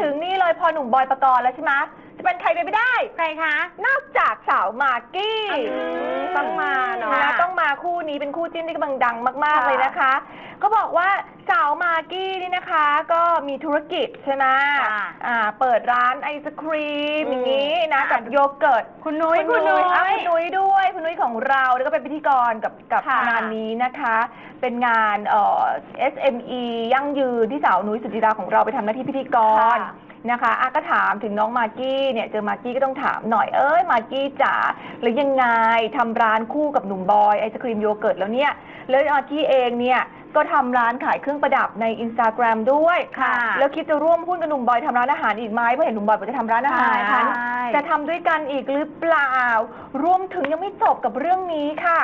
หนุ่มบอยปกรณ์แล้วใช่ไหมจะเป็นใครไปไม่ได้ ใครคะ นอกจากสาวมากกี้อืมต้องมาเนอะนะต้องมาคู่นี้เป็นคู่จิ้นที่กำลังดังมากๆค่ะเลยนะคะเขาบอกว่าสาวมากกี้นี่นะคะ ก็มีธุรกิจใช่ไหมค่ะอ่าเปิดร้านไอศครีมอืมอย่างนี้นะค่ะกับโยเกิร์ตคุณนุ้ยคุณนุ้ยอะคุณนุ้ยด้วยคุณนุ้ยของเราแล้วก็เป็นพิธีกรกับกับค่ะ งานนี้นะคะ เป็นงานเอ่อ SME ยั่งยืนที่สาวนุ้ยสุจิราของเราไปทำหน้าที่พิธีกร ค่ะ นะคะอะก็ถามถึงน้องมากกี้เนี่ยเจอมากกี้ก็ต้องถามหน่อยเอ้ยมากกี้จ๋าแล้วยังไงทำร้านคู่กับหนุ่มบอยไอศครีมโยเกิร์ตแล้วเนี่ยแล้วมากกี้เองเนี่ย ก็ทำร้านขายเครื่องประดับในอินสตาแกรมด้วยค่ะแล้วคิดจะร่วมหุ้นกับหนุ่มบอยทำร้านอาหารอีกไหมเพราะเห็นหนุ่มบอยบอกจะทำร้านอาหารใช่ จะทำด้วยกันอีกหรือเปล่า รวมถึงยังไม่จบกับเรื่องนี้ค่ะ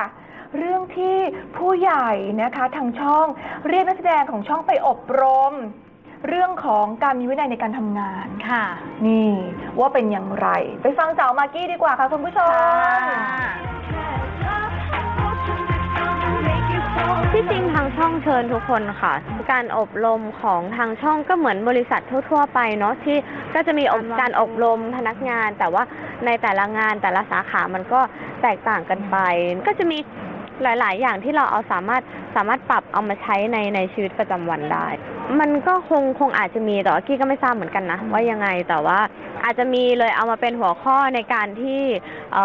เรื่องที่ผู้ใหญ่นะคะทางช่องเรียกนักแสดงของช่องไปอบรม เรื่องของการมีวินัยในการทำงาน ค่ะ นี่ว่าเป็นอย่างไร ไปฟังสาวมากกี้ดีกว่าค่ะคุณผู้ชม ที่จริงทางช่องเชิญทุกคนค่ะ การอบรมของทางช่องก็เหมือนบริษัททั่ว ๆ ไปเนาะที่ก็จะมีอบการอบรมพนักงาน แต่ว่าในแต่ละงานแต่ละสาขามันก็แตกต่างกันไป ก็จะมี หลาย ๆ อย่างที่เราเอาสามารถสามารถปรับเอามาใช้ในในชีวิตประจำวันได้ มันก็คงคงอาจจะมีแต่ว่ากี้ก็ไม่ทราบเหมือนกันนะว่ายังไงแต่ว่าอาจจะมีเลยเอามาเป็นหัวข้อในการที่อ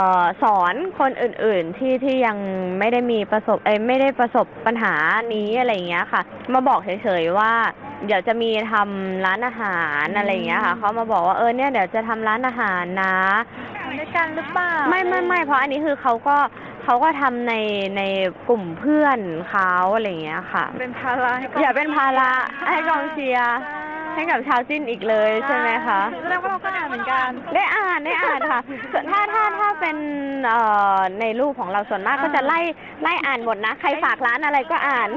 สอนคนอื่น ๆ ที่ที่ยังไม่ได้มีประสบเอยไม่ได้ประสบปัญหานี้อะไรอย่างเงี้ยค่ะ มาบอกเฉย ๆ ว่าเดี๋ยวจะมีทำร้านอาหารอะไรอย่างเงี้ยค่ะเขามาบอกว่าเออเนี่ยเดี๋ยวจะทำร้านอาหารนะด้วยกันหรือเปล่าไม่ไม่ไม่เพราะอันนี้คือเขาก็ เขาก็ทำในในกลุ่มเพื่อนเขาอะไรอย่างเงี้ยค่ะ เป็นภาระให้กองอย่าเป็นภาระให้กองเชียร์ ให้กับชาวจิ้นอีกเลยใช่ไหมคะแสดงว่าเราก็อ่านเหมือนกัน ได้อ่านได้อ่านค่ะส่วนถ้าถ้าถ้าเป็นเอ่อในรูปของเราส่วนมากก็จะไล่ไล่อ่านหมดนะ ใครฝากร้านอะไรก็อ่าน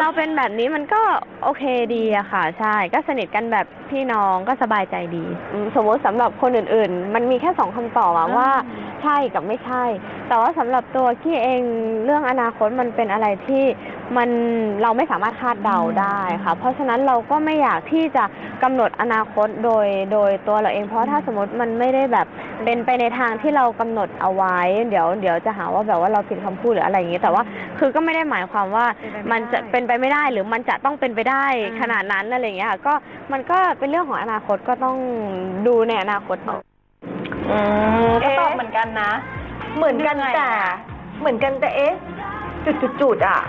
เราเป็นแบบนี้มันก็โอเคดีอะค่ะ ใช่ก็สนิทกันแบบพี่น้องก็สบายใจดีอืมสมมติสำหรับคนอื่นๆ มันมีแค่สองคำตอบอะว่า ใช่กับไม่ใช่ แต่ว่าสำหรับตัวกี้เองเรื่องอนาคตมันเป็นอะไรที่มันเราไม่สามารถคาดเดาได้ค่ะ เพราะฉะนั้นเราก็ไม่อยากที่จะกำหนดอนาคตโดยโดยตัวเราเอง เพราะถ้าสมมติมันไม่ได้แบบเป็นไปในทางที่เรากำหนดเอาไว้ เดี๋ยวเดี๋ยวจะหาว่าแบบว่าเราผิดคำพูดหรืออะไรอย่างนี้ แต่ว่าคือก็ไม่ได้หมายความว่าเป็นไปไม่มันจะได้เป็นไปไม่ได้หรือมันจะต้องเป็นไปได้อืมขนาดนั้นอะไรอย่างเงี้ยค่ะก็มันก็เป็นเรื่องของอนาคตก็ต้องดูในอนาคตเอาอืมก็ตอบเหมือนกันนะ เหมือนกันแต่เหมือนกันแต่เอ๊ะจุดๆๆอะ